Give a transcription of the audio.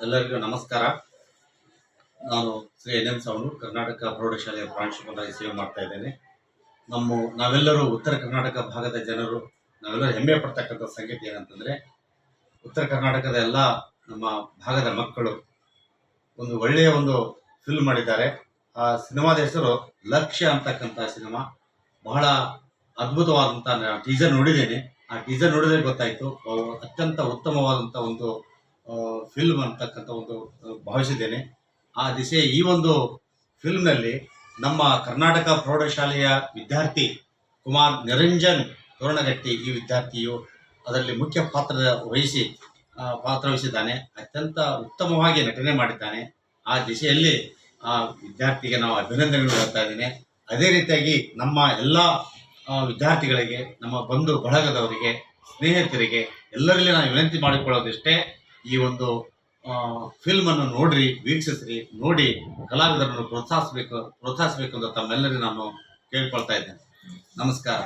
ಎಲ್ಲರಿಗೂ ನಮಸ್ಕಾರ. ನಾನು ಶ್ರೀ ಎನ್ ಎಂ ಸಾವನು, ಕರ್ನಾಟಕ ಪ್ರೌಢಶಾಲೆಯ ಪ್ರಾಂಶುಪಾಲರಾಗಿ ಸೇವೆ ಮಾಡ್ತಾ ಇದ್ದೇನೆ. ನಮ್ಮ, ನಾವೆಲ್ಲರೂ ಉತ್ತರ ಕರ್ನಾಟಕ ಭಾಗದ ಜನರು, ನಾವೆಲ್ಲರೂ ಹೆಮ್ಮೆ ಪಡ್ತಕ್ಕಂಥ ಸಂಗತಿ ಏನಂತಂದ್ರೆ, ಉತ್ತರ ಕರ್ನಾಟಕದ ಎಲ್ಲ ನಮ್ಮ ಭಾಗದ ಮಕ್ಕಳು ಒಂದು ಒಳ್ಳೆಯ ಒಂದು ಫಿಲ್ಮ್ ಮಾಡಿದ್ದಾರೆ. ಆ ಸಿನಿಮಾದ ಹೆಸರು ಲಕ್ಷ್ಯ ಅಂತಕ್ಕಂಥ ಸಿನಿಮಾ. ಬಹಳ ಅದ್ಭುತವಾದಂಥ ಟೀಸರ್ ನೋಡಿದ್ದೇನೆ. ಆ ಟೀಸರ್ ನೋಡಿದ್ರೆ ಗೊತ್ತಾಯಿತು ಅತ್ಯಂತ ಉತ್ತಮವಾದಂಥ ಒಂದು ಫಿಲ್ಮ್ ಅಂತಕ್ಕಂಥ ಒಂದು ಭಾವಿಸಿದ್ದೇನೆ. ಆ ದಿಸೆ ಈ ಒಂದು ಫಿಲ್ಮ್ನಲ್ಲಿ ನಮ್ಮ ಕರ್ನಾಟಕ ಪ್ರೌಢಶಾಲೆಯ ವಿದ್ಯಾರ್ಥಿ ಕುಮಾರ್ ನಿರಂಜನ್ ತೋರಣಗಟ್ಟಿ ಈ ವಿದ್ಯಾರ್ಥಿಯು ಅದರಲ್ಲಿ ಮುಖ್ಯ ಪಾತ್ರ ವಹಿಸಿ ಪಾತ್ರ ವಹಿಸಿದ್ದಾನೆ. ಅತ್ಯಂತ ಉತ್ತಮವಾಗಿ ನಟನೆ ಮಾಡಿದ್ದಾನೆ. ಆ ದಿಸೆಯಲ್ಲಿ, ಆ, ವಿದ್ಯಾರ್ಥಿಗೆ ನಾವು ಅಭಿನಂದನೆಗಳು ಹೇಳ್ತಾ ಇದ್ದೇನೆ. ಅದೇ ರೀತಿಯಾಗಿ ನಮ್ಮ ಎಲ್ಲ ವಿದ್ಯಾರ್ಥಿಗಳಿಗೆ, ನಮ್ಮ ಬಂಧು ಬಳಗದವರಿಗೆ, ಸ್ನೇಹಿತರಿಗೆ ಎಲ್ಲರಲ್ಲಿ ನಾನು ವಿನಂತಿ ಮಾಡಿಕೊಳ್ಳೋದಿಷ್ಟೇ. ಈ ಒಂದು ಫಿಲ್ಮ್ ಅನ್ನು ನೋಡ್ರಿ, ವೀಕ್ಷಿಸ್ರಿ, ನೋಡಿ, ಕಲಾವಿದರನ್ನು ಪ್ರೋತ್ಸಾಹಿಸಬೇಕು ಪ್ರೋತ್ಸಾಹಿಸಬೇಕು ಅಂತ ತಮ್ಮೆಲ್ಲರಿಗೂ ನಾನು ಕೇಳ್ಕೊಳ್ತಾ ಇದ್ದೇನೆ. ನಮಸ್ಕಾರ.